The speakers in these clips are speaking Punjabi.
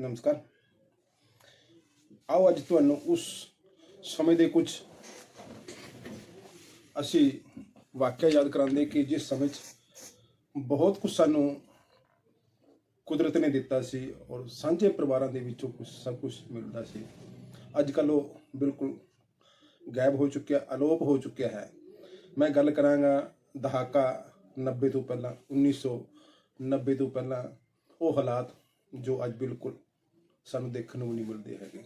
ਨਮਸਕਾਰ। ਆਓ ਅੱਜ ਤੁਹਾਨੂੰ ਉਸ ਸਮੇਂ ਦੇ ਕੁਝ ਅਸੀਂ ਵਾਕਿਆ ਯਾਦ ਕਰਾਂਦੇ ਕਿ ਜਿਸ ਸਮੇਂ 'ਚ ਬਹੁਤ ਕੁਝ ਸਾਨੂੰ ਕੁਦਰਤ ਨੇ ਦਿੱਤਾ ਸੀ ਔਰ ਸਾਂਝੇ ਪਰਿਵਾਰਾਂ ਦੇ ਵਿੱਚੋਂ ਕੁਝ ਸਭ ਕੁਝ ਮਿਲਦਾ ਸੀ। ਅੱਜ ਕੱਲ੍ਹ ਉਹ ਬਿਲਕੁਲ ਗਾਇਬ ਹੋ ਚੁੱਕਿਆ, ਅਲੋਪ ਹੋ ਚੁੱਕਿਆ ਹੈ। ਮੈਂ ਗੱਲ ਕਰਾਂਗਾ ਦਹਾਕਾ 90 ਤੋਂ ਪਹਿਲਾਂ 1990 ਤੋਂ ਪਹਿਲਾਂ ਉਹ ਹਾਲਾਤ ਜੋ ਅੱਜ ਬਿਲਕੁਲ ਸਾਨੂੰ ਦੇਖਣ ਨੂੰ ਵੀ ਨਹੀਂ ਮਿਲਦੇ ਹੈਗੇ।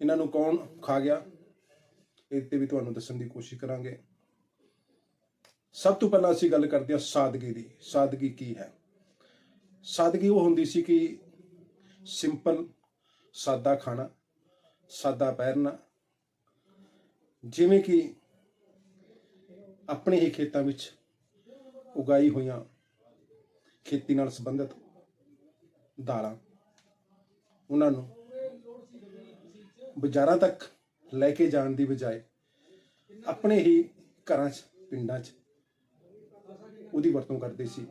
ਇਹਨਾਂ ਨੂੰ ਕੌਣ ਖਾ ਗਿਆ? ਇਹ ਤੇ ਵੀ ਤੁਹਾਨੂੰ ਦੱਸਣ ਦੀ ਕੋਸ਼ਿਸ਼ ਕਰਾਂਗੇ। ਸਭ ਤੋਂ ਪਹਿਲਾਂ ਅਸੀਂ ਗੱਲ ਕਰਦੇ ਹਾਂ ਸਾਦਗੀ ਦੀ। ਸਾਦਗੀ ਕੀ ਹੈ? ਸਾਦਗੀ ਉਹ ਹੁੰਦੀ ਸੀ ਕਿ ਸਿੰਪਲ ਸਾਦਾ ਖਾਣਾ, ਸਾਦਾ ਪਹਿਰਨਾ। ਜਿਵੇਂ ਕਿ ਆਪਣੇ ਹੀ ਖੇਤਾਂ ਵਿੱਚ ਉਗਾਈ ਹੋਈਆਂ ਖੇਤੀ ਨਾਲ ਸੰਬੰਧਿਤ ਦਾਲਾਂ। ਉਹਨਾਂ ਨੂੰ ਬਾਜ਼ਾਰਾਂ ਤੱਕ ਲੈ ਕੇ ਜਾਣ ਦੀ ਬਜਾਏ ਆਪਣੇ ਹੀ ਘਰਾਂ 'ਚ, ਪਿੰਡਾਂ 'ਚ ਉਹਦੀ ਵਰਤੋਂ ਕਰਦੇ ਸੀ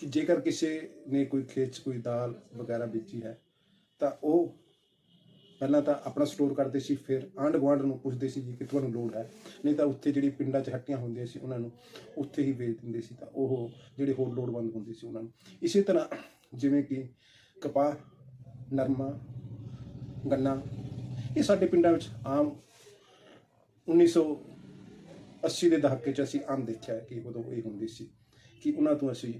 ਕਿ ਜੇਕਰ ਕਿਸੇ ਨੇ ਕੋਈ ਖੇਤ 'ਚ ਕੋਈ ਦਾਲ ਵਗੈਰਾ ਵੇਚੀ ਹੈ, ਤਾਂ ਉਹ ਪਹਿਲਾਂ ਤਾਂ ਆਪਣਾ ਸਟੋਰ ਕਰਦੇ ਸੀ, ਫਿਰ ਆਂਢ ਗੁਆਂਢ ਨੂੰ ਪੁੱਛਦੇ ਸੀ ਜੀ ਕਿ ਤੁਹਾਨੂੰ ਲੋੜ ਹੈ, ਨਹੀਂ ਤਾਂ ਉੱਥੇ ਜਿਹੜੀ ਪਿੰਡਾਂ 'ਚ ਹੱਟੀਆਂ ਹੁੰਦੀਆਂ ਸੀ ਉਹਨਾਂ ਨੂੰ ਉੱਥੇ ਹੀ ਵੇਚ ਦਿੰਦੇ ਸੀ, ਤਾਂ ਉਹ ਜਿਹੜੇ ਹੋਰ ਲੋੜਵੰਦ ਹੁੰਦੇ ਸੀ ਉਹਨਾਂ ਨੂੰ। ਇਸੇ ਤਰ੍ਹਾਂ ਜਿਵੇਂ ਕਿ ਕਪਾਹ ਨਰਮਾ, ਗੰਨਾ, ਇਹ ਸਾਡੇ ਪਿੰਡਾਂ ਵਿੱਚ ਆਮ 1980 ਦੇ ਦਹਾਕੇ 'ਚ ਅਸੀਂ ਆਮ ਦੇਖਿਆ ਕਿ ਉਦੋਂ ਇਹ ਹੁੰਦੀ ਸੀ ਕਿ ਉਹਨਾਂ ਤੋਂ ਅਸੀਂ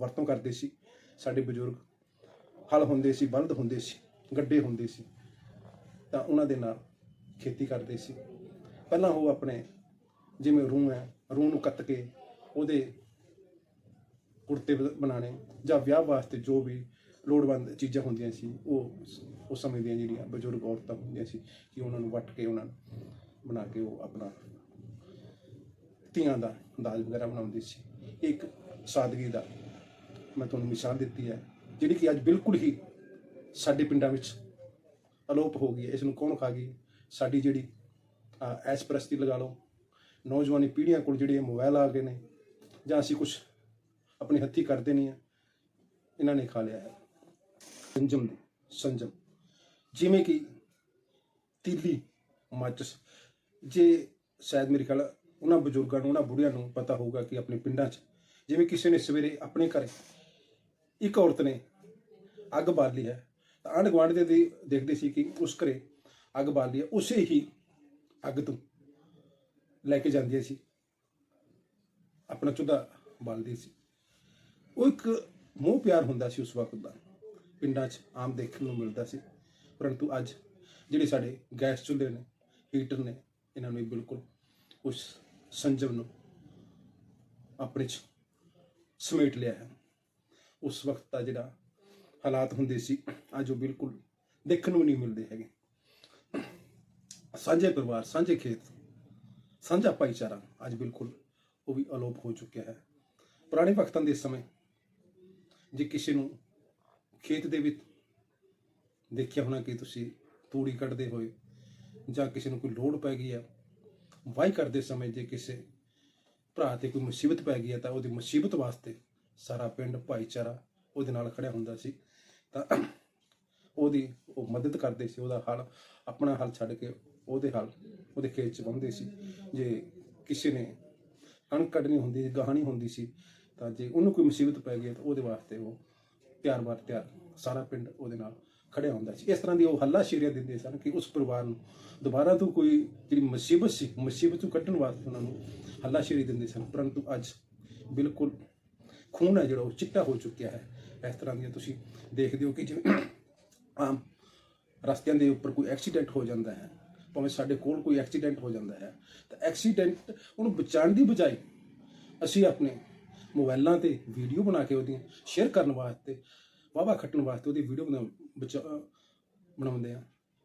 ਵਰਤੋਂ ਕਰਦੇ ਸੀ। ਸਾਡੇ ਬਜ਼ੁਰਗ ਹਲ ਹੁੰਦੇ ਸੀ, ਬਲਦ ਹੁੰਦੇ ਸੀ, ਗੱਡੇ ਹੁੰਦੇ ਸੀ, ਤਾਂ ਉਹਨਾਂ ਦੇ ਨਾਲ ਖੇਤੀ ਕਰਦੇ ਸੀ। ਪਹਿਲਾਂ ਉਹ ਆਪਣੇ ਜਿਵੇਂ ਰੂਹ ਹੈ, ਰੂਹ ਨੂੰ ਕੱਤ ਕੇ ਉਹਦੇ ਕੁੜਤੇ ਬ- ਬਣਾਉਣੇ ਜਾਂ ਵਿਆਹ ਵਾਸਤੇ ਜੋ ਵੀ ਲੋੜਵੰਦ ਚੀਜ਼ਾਂ ਹੁੰਦੀਆਂ ਸੀ, ਉਹ ਉਸ ਸਮੇਂ ਦੀਆਂ ਜਿਹੜੀਆਂ ਬਜ਼ੁਰਗ ਔਰਤਾਂ ਹੁੰਦੀਆਂ ਸੀ ਕਿ ਉਹਨਾਂ ਨੂੰ ਵੱਟ ਕੇ ਉਹਨਾਂ ਨੂੰ ਬਣਾ ਕੇ ਉਹ ਆਪਣਾ ਧੀਆਂ ਦਾ ਦਾਜ ਵਗੈਰਾ ਬਣਾਉਂਦੀ ਸੀ। ਇੱਕ ਸਾਦਗੀ ਦਾ ਮੈਂ ਤੁਹਾਨੂੰ ਮਿਸਾਲ ਦਿੱਤੀ ਹੈ, ਜਿਹੜੀ ਕਿ ਅੱਜ ਬਿਲਕੁਲ ਹੀ ਸਾਡੇ ਪਿੰਡਾਂ ਵਿੱਚ ਅਲੋਪ ਹੋ ਗਈ ਹੈ। ਇਸ ਨੂੰ ਕੌਣ ਖਾ ਗਈ? ਸਾਡੀ ਜਿਹੜੀ ਐਸ ਪ੍ਰਸਤੀ ਲਗਾ ਲਓ। ਨੌਜਵਾਨੀ ਪੀੜ੍ਹੀਆਂ ਕੋਲ ਜਿਹੜੇ ਮੋਬਾਈਲ ਆ ਗਏ ਨੇ ਜਾਂ ਅਸੀਂ ਕੁਝ ਆਪਣੇ ਹੱਥੀ ਕਰਦੇ ਨਹੀਂ ਆ ਇਹਨਾਂ ਨੇ ਖਾ ਲਿਆ ਹੈ। ਸੰਜਮ ਦੀ, ਸੰਜਮ। ਜਿਵੇਂ ਕਿ ਤੀਲੀ ਮਾਚਸ ਜੇ ਸ਼ਾਇਦ ਮੇਰੇ ਖਿਆਲ ਉਹਨਾਂ ਬਜ਼ੁਰਗਾਂ ਨੂੰ, ਉਹਨਾਂ ਬੁੜੀਆਂ ਨੂੰ ਪਤਾ ਹੋਊਗਾ ਕਿ ਆਪਣੇ ਪਿੰਡਾਂ 'ਚ ਜਿਵੇਂ ਕਿਸੇ ਨੇ ਸਵੇਰੇ ਆਪਣੇ ਘਰੇ ਇੱਕ ਔਰਤ ਨੇ ਅੱਗ ਬਾਲੀ ਹੈ, ਤਾਂ ਆਂਢ ਗੁਆਂਢ ਦੇ ਦੇਖਦੇ ਸੀ ਕਿ ਉਸ ਘਰੇ ਅੱਗ ਬਾਲੀ ਹੈ, ਉਸੇ ਹੀ ਅੱਗ ਤੋਂ ਲੈ ਕੇ ਜਾਂਦੀਆਂ ਸੀ। ਆਪਣਾ ਚੁੱਲ੍ਹਾ ਬਾਲਦੀ ਸੀ। ਉਹ ਇੱਕ ਮੋਹ ਪਿਆਰ ਹੁੰਦਾ ਸੀ ਉਸ ਵਕਤ ਦਾ। ਪਿੰਡਾਂ 'ਚ ਆਮ ਦੇਖਣ ਨੂੰ ਮਿਲਦਾ ਸੀ। ਪਰੰਤੂ ਅੱਜ ਜਿਹੜੇ ਸਾਡੇ ਗੈਸ ਚੁੱਲ੍ਹੇ ਨੇ ਹੀਟਰ ਨੇ, ਇਹਨਾਂ ਨੂੰ ਬਿਲਕੁਲ ਉਸ ਸੰਜਮ ਨੂੰ ਆਪਣੇ 'ਚ ਸਮੇਟ ਲਿਆ ਹੈ। ਉਸ ਵਕਤ ਦਾ ਜਿਹੜਾ ਹਾਲਾਤ ਹੁੰਦੇ ਸੀ, ਅੱਜ ਉਹ ਬਿਲਕੁਲ ਦੇਖਣ ਨੂੰ ਨਹੀਂ ਮਿਲਦੇ ਹੈਗੇ। ਸਾਂਝੇ ਪਰਿਵਾਰ, ਸਾਂਝੇ ਖੇਤ, ਸਾਂਝਾ ਭਾਈਚਾਰਾ ਅੱਜ ਬਿਲਕੁਲ ਉਹ ਵੀ ਅਲੋਪ ਹੋ ਚੁੱਕਿਆ ਹੈ। ਪੁਰਾਣੇ ਵਕਤਾਂ ਦੇ ਸਮੇਂ ਜੇ ਕਿਸੇ ਨੂੰ ਖੇਤ ਦੇ ਵਿੱਚ ਦੇਖਿਆ ਹੋਣਾ ਕਿ ਤੁਸੀਂ ਤੂੜੀ ਕੱਢਦੇ ਹੋਏ ਜਾਂ ਕਿਸੇ ਨੂੰ ਕੋਈ ਲੋੜ ਪੈ ਗਈ ਹੈ ਵਾਹੀ ਕਰਦੇ ਸਮੇਂ ਜੇ ਕਿਸੇ ਭਰਾ ਤੇ ਕੋਈ ਮੁਸੀਬਤ ਪੈ ਗਈ ਹੈ ਤਾਂ ਉਹਦੀ ਮੁਸੀਬਤ ਵਾਸਤੇ ਸਾਰਾ ਪਿੰਡ, ਭਾਈਚਾਰਾ ਉਹਦੇ ਨਾਲ ਖੜਿਆ ਹੁੰਦਾ ਸੀ। ਤਾਂ ਉਹਦੀ ਉਹ ਮਦਦ ਕਰਦੇ ਸੀ, ਉਹਦਾ ਹਲ, ਆਪਣਾ ਹਲ ਛੱਡ ਕੇ ਉਹਦੇ ਹਲ, ਉਹਦੇ ਖੇਤ 'ਚ ਬੰਨ੍ਹਦੇ ਸੀ। ਜੇ ਕਿਸੇ ਨੇ ਕਣਕ ਕੱਢਣੀ ਹੁੰਦੀ ਸੀ ਗਾਹਣੀ ਹੁੰਦੀ ਸੀ ਤਾਂ ਜੇ ਉਹਨੂੰ ਕੋਈ ਮੁਸੀਬਤ ਪੈ ਗਈ ਤਾਂ ਉਹਦੇ ਵਾਸਤੇ ਉਹ ਤਿਆਰ ਬਾਰ ਤਿਆਰ ਸਾਰਾ ਪਿੰਡ ਉਹਦੇ ਨਾਲ ਖੜਿਆ ਹੁੰਦਾ ਸੀ। ਇਸ ਤਰ੍ਹਾਂ ਦੀ ਉਹ ਹੱਲਾ ਸ਼ੇਰੀਆਂ ਦਿੰਦੇ ਸਨ ਕਿ ਉਸ ਪਰਿਵਾਰ ਨੂੰ ਦੁਬਾਰਾ ਤੋਂ ਕੋਈ ਜਿਹੜੀ ਮੁਸੀਬਤ ਸੀ, ਮੁਸੀਬਤ ਤੋਂ ਕੱਢਣ ਵਾਸਤੇ ਉਹਨਾਂ ਨੂੰ ਹੱਲਾ ਸ਼ੇਰੀ ਦਿੰਦੇ ਸਨ। ਪਰੰਤੂ ਅੱਜ ਬਿਲਕੁਲ ਖੂਨ ਹੈ ਜਿਹੜਾ ਉਹ ਚਿੱਟਾ ਹੋ ਚੁੱਕਿਆ ਹੈ। ਇਸ ਤਰ੍ਹਾਂ ਦੀਆਂ ਤੁਸੀਂ ਦੇਖਦੇ ਹੋ ਕਿ ਜਿਵੇਂ ਆਮ ਰਸਤਿਆਂ ਦੇ ਉੱਪਰ ਕੋਈ ਐਕਸੀਡੈਂਟ ਹੋ ਜਾਂਦਾ ਹੈ, ਭਾਵੇਂ ਸਾਡੇ ਕੋਲ ਕੋਈ ਐਕਸੀਡੈਂਟ ਹੋ ਜਾਂਦਾ ਹੈ, ਤਾਂ ਐਕਸੀਡੈਂਟ ਉਹਨੂੰ ਬਚਾਉਣ ਦੀ ਬਜਾਏ ਅਸੀਂ ਆਪਣੇ ਮੋਬਾਈਲਾਂ ਤੇ ਵੀਡੀਓ ਬਣਾ ਕੇ ਉਹਦੀਆਂ ਸ਼ੇਅਰ ਕਰਨ ਵਾਸਤੇ ਵਾਵਾ ਖੱਟਣ ਵਾਸਤੇ ਉਹਦੀ ਵੀਡੀਓ ਬਣਾ, ਬਚਾ, ਬਣਾਉਂਦੇ ਆ।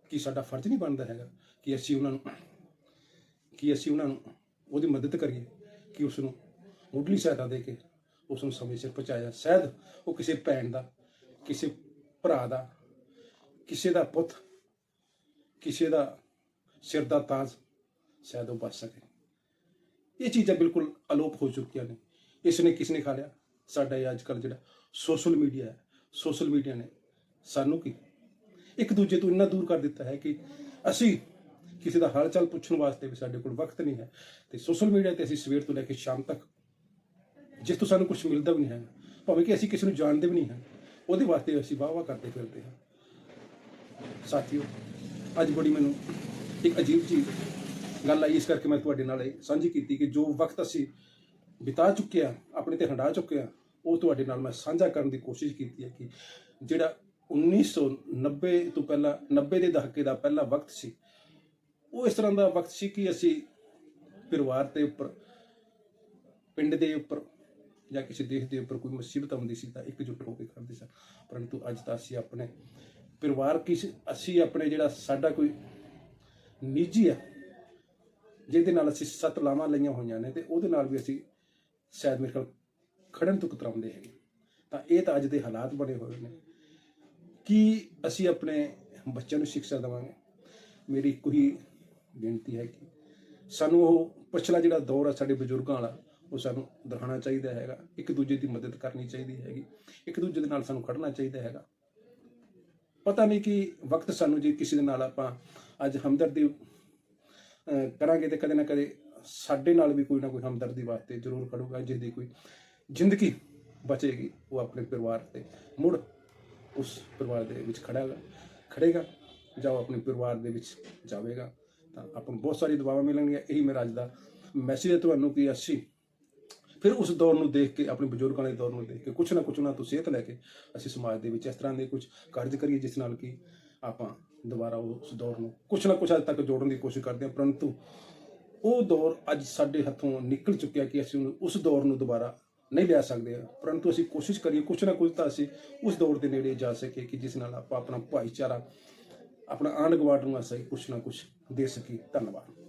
ਕਿ ਸਾਡਾ ਫਰਜ਼ ਨਹੀਂ ਬਣਦਾ ਹੈਗਾ ਕਿ ਅਸੀਂ ਉਹਨਾਂ ਨੂੰ, ਕਿ ਅਸੀਂ ਉਹਨਾਂ ਨੂੰ ਉਹਦੀ ਮਦਦ ਕਰੀਏ, ਕਿ ਉਸ ਨੂੰ ਮੁੱਢਲੀ ਸਹਾਇਤਾ ਦੇ ਕੇ ਉਸ ਨੂੰ ਸਮੇਂ ਸਿਰ ਪਹੁੰਚਾਇਆ। ਸ਼ਾਇਦ ਉਹ ਕਿਸੇ ਭੈਣ ਦਾ, ਕਿਸੇ ਭਰਾ ਦਾ, ਕਿਸੇ ਦਾ ਪੁੱਤ, ਕਿਸੇ ਦਾ ਸਿਰ ਦਾ ਤਾਜ ਸ਼ਾਇਦ ਉਹ ਬਚ ਸਕੇ। ਇਹ ਚੀਜ਼ਾਂ ਬਿਲਕੁਲ ਅਲੋਪ ਹੋ ਚੁੱਕੀਆਂ ਨੇ। ਇਸ ਨੇ ਕਿਸ ਨੇ ਖਾ ਲਿਆ? ਸਾਡਾ ਇਹ ਅੱਜ ਕੱਲ ਜਿਹੜਾ ਸੋਸ਼ਲ ਮੀਡੀਆ ਹੈ ਸੋਸ਼ਲ ਮੀਡੀਆ ਨੇ ਸਾਨੂੰ ਕੀ? ਇੱਕ ਦੂਜੇ ਤੋਂ ਇੰਨਾ ਦੂਰ ਕਰ ਦਿੱਤਾ ਹੈ ਕਿ ਅਸੀਂ ਕਿਸੇ ਦਾ ਹਾਲ ਚਾਲ ਪੁੱਛਣ ਵਾਸਤੇ ਵੀ ਸਾਡੇ ਕੋਲ ਵਕਤ ਨਹੀਂ ਹੈ ਤੇ ਸੋਸ਼ਲ ਮੀਡੀਆ ਤੇ ਅਸੀਂ ਸਵੇਰ ਤੋਂ ਲੈ ਕੇ ਸ਼ਾਮ ਤੱਕ ਜਿਸ ਤੋਂ ਸਾਨੂੰ ਕੁਝ ਮਿਲਦਾ ਵੀ ਨਹੀਂ ਹੈ, ਭਾਵੇਂ ਕਿ ਅਸੀਂ ਕਿਸੇ ਨੂੰ ਜਾਣਦੇ ਵੀ ਨਹੀਂ ਹਾਂ, ਉਹਦੇ ਵਾਸਤੇ ਅਸੀਂ ਵਾਹ ਵਾਹ ਕਰਦੇ ਫਿਰਦੇ ਹਾਂ। ਸਾਥੀਓ, ਅੱਜ ਬੜੀ ਮੈਨੂੰ ਇੱਕ ਅਜੀਬ ਜੀ ਗੱਲ ਆਈ, ਇਸ ਕਰਕੇ ਮੈਂ ਤੁਹਾਡੇ ਨਾਲ ਇਹ ਸਾਂਝੀ ਕੀਤੀ ਕਿ ਜੋ ਵਕਤ ਅਸੀਂ ਬਿਤਾ ਚੁੱਕੇ ਆ, ਆਪਣੇ ਤੇ ਹੰਡਾ ਚੁੱਕੇ ਆ, ਉਹ ਤੁਹਾਡੇ ਨਾਲ ਮੈਂ ਸਾਂਝਾ ਕਰਨ ਦੀ ਕੋਸ਼ਿਸ਼ ਕੀਤੀ ਹੈ ਕਿ ਜਿਹੜਾ 1990 ਤੋਂ ਪਹਿਲਾਂ 90 ਦੇ ਦਹਾਕੇ ਦਾ ਪਹਿਲਾ ਵਕਤ ਸੀ, ਉਹ ਇਸ ਤਰ੍ਹਾਂ ਦਾ ਵਕਤ ਸੀ ਕਿ ਅਸੀਂ ਪਰਿਵਾਰ ਦੇ ਉੱਪਰ, ਪਿੰਡ ਦੇ ਉੱਪਰ ਜਾਂ ਕਿਸੇ ਦੇਸ਼ ਦੇ ਉੱਪਰ ਕੋਈ ਮੁਸੀਬਤ ਆਉਂਦੀ ਸੀ ਤਾਂ ਇਕਜੁੱਟ ਹੋ ਕੇ ਕਰਦੇ ਸਨ ਪਰੰਤੂ ਅੱਜ ਤਾਂ ਅਸੀਂ ਆਪਣੇ ਪਰਿਵਾਰ ਕਿਸ ਅਸੀਂ ਆਪਣੇ ਜਿਹੜਾ ਸਾਡਾ ਕੋਈ ਨਿੱਜੀ ਆ, ਜਿਹਦੇ ਨਾਲ ਅਸੀਂ ਸੱਤ ਲਾਵਾਂ ਲਈਆਂ ਹੋਈਆਂ ਨੇ ਤੇ ਉਹਦੇ ਨਾਲ ਵੀ ਅਸੀਂ ਸ਼ਾਇਦ ਮੇਰੇ ਕੋਲ ਖੜਨ ਤੋਂ ਕਤਰਾਉਂਦੇ ਹੈਗੇ। ਤਾਂ ਇਹ ਤਾਂ ਅੱਜ ਦੇ ਹਾਲਾਤ ਬਣੇ ਹੋਏ ਨੇ। ਕਿ ਅਸੀਂ ਆਪਣੇ ਬੱਚਿਆਂ ਨੂੰ ਸਿੱਖਿਆ ਦੇਵਾਂਗੇ? ਮੇਰੀ ਕੋਈ ਬੇਨਤੀ ਹੈ ਕਿ ਸਾਨੂੰ ਉਹ ਪਿਛਲਾ ਜਿਹੜਾ ਦੌਰ ਆ ਸਾਡੇ ਬਜ਼ੁਰਗਾਂ ਵਾਲਾ, ਉਹ ਸਾਨੂੰ ਦਿਖਾਉਣਾ ਚਾਹੀਦਾ ਹੈਗਾ। ਇੱਕ ਦੂਜੇ ਦੀ ਮਦਦ ਕਰਨੀ ਚਾਹੀਦੀ ਹੈਗੀ। ਇੱਕ ਦੂਜੇ ਦੇ ਨਾਲ ਸਾਨੂੰ ਖੜਨਾ ਚਾਹੀਦਾ ਹੈਗਾ। ਪਤਾ ਨਹੀਂ ਕਿ ਵਕਤ ਸਾਨੂੰ ਜੇ ਕਿਸੇ ਦੇ ਨਾਲ ਆਪਾਂ ਅੱਜ ਹਮਦਰਦੀ ਕਰਾਂਗੇ ਤੇ ਕਦੇ ਨਾ ਕਦੇ ਸਾਡੇ ਨਾਲ ਵੀ ਕੋਈ ਨਾ ਕੋਈ ਹਮਦਰਦੀ ਵਾਸਤੇ ਜ਼ਰੂਰ ਖੜੂਗਾ, ਜਿਹਦੀ ਕੋਈ ਜ਼ਿੰਦਗੀ ਬਚੇਗੀ, ਉਹ ਆਪਣੇ ਪਰਿਵਾਰ ਤੇ ਮੁੜ ਉਸ ਪਰਿਵਾਰ ਦੇ ਵਿੱਚ ਖੜਾਗਾ, ਖੜੇਗਾ, ਜਾਂ ਉਹ ਆਪਣੇ ਪਰਿਵਾਰ ਦੇ ਵਿੱਚ ਜਾਵੇਗਾ। ਤਾਂ ਆਪਾਂ ਨੂੰ ਬਹੁਤ ਸਾਰੀ ਦੁਆਵਾਂ ਮਿਲਣਗੀਆਂ। ਇਹੀ ਮੇਰਾ ਅੱਜ ਦਾ ਮੈਸੇਜ ਹੈ ਤੁਹਾਨੂੰ ਕਿ ਅਸੀਂ ਫਿਰ ਉਸ ਦੌਰ ਨੂੰ ਦੇਖ ਕੇ, ਆਪਣੇ ਬਜ਼ੁਰਗਾਂ ਦੇ ਦੌਰ ਨੂੰ ਦੇਖ ਕੇ, ਕੁਛ ਨਾ ਕੁਛ ਨਾ ਤੋਂ ਸਿਹਤ ਲੈ ਕੇ ਅਸੀਂ ਸਮਾਜ ਦੇ ਵਿੱਚ ਇਸ ਤਰ੍ਹਾਂ ਦੇ ਕੁਝ ਕਾਰਜ ਕਰੀਏ, ਜਿਸ ਨਾਲ ਕਿ ਆਪਾਂ ਦੁਬਾਰਾ ਉਸ ਦੌਰ ਨੂੰ ਕੁਛ ਨਾ ਕੁਛ ਅੱਜ ਤੱਕ ਜੋੜਨ ਦੀ ਕੋਸ਼ਿਸ਼ ਕਰਦੇ ਹਾਂ। ਪਰੰਤੂ ਉਹ ਦੌਰ ਅੱਜ ਸਾਡੇ ਹੱਥੋਂ ਨਿਕਲ ਚੁੱਕਿਆ ਕਿ ਅਸੀਂ ਉਹਨੂੰ- ਉਸ ਦੌਰ ਨੂੰ ਦੁਬਾਰਾ ਨਹੀਂ ਲਿਆ ਸਕਦੇ ਪਰੰਤੂ ਅਸੀਂ ਕੋਸ਼ਿਸ਼ ਕਰੀਏ, ਕੁਛ ਨਾ ਕੁਛ ਤਾਂ ਅਸੀਂ ਉਸ ਦੌਰ ਦੇ ਨੇੜੇ ਜਾ ਸਕੀਏ ਕਿ ਜਿਸ ਨਾਲ ਆਪਾਂ ਆਪਣਾ ਭਾਈਚਾਰਾ, ਆਪਣਾ ਆਂਢ ਗੁਆਂਢ ਨੂੰ ਅਸੀਂ ਕੁਛ ਨਾ ਕੁਛ ਦੇ ਸਕੀਏ। ਧੰਨਵਾਦ।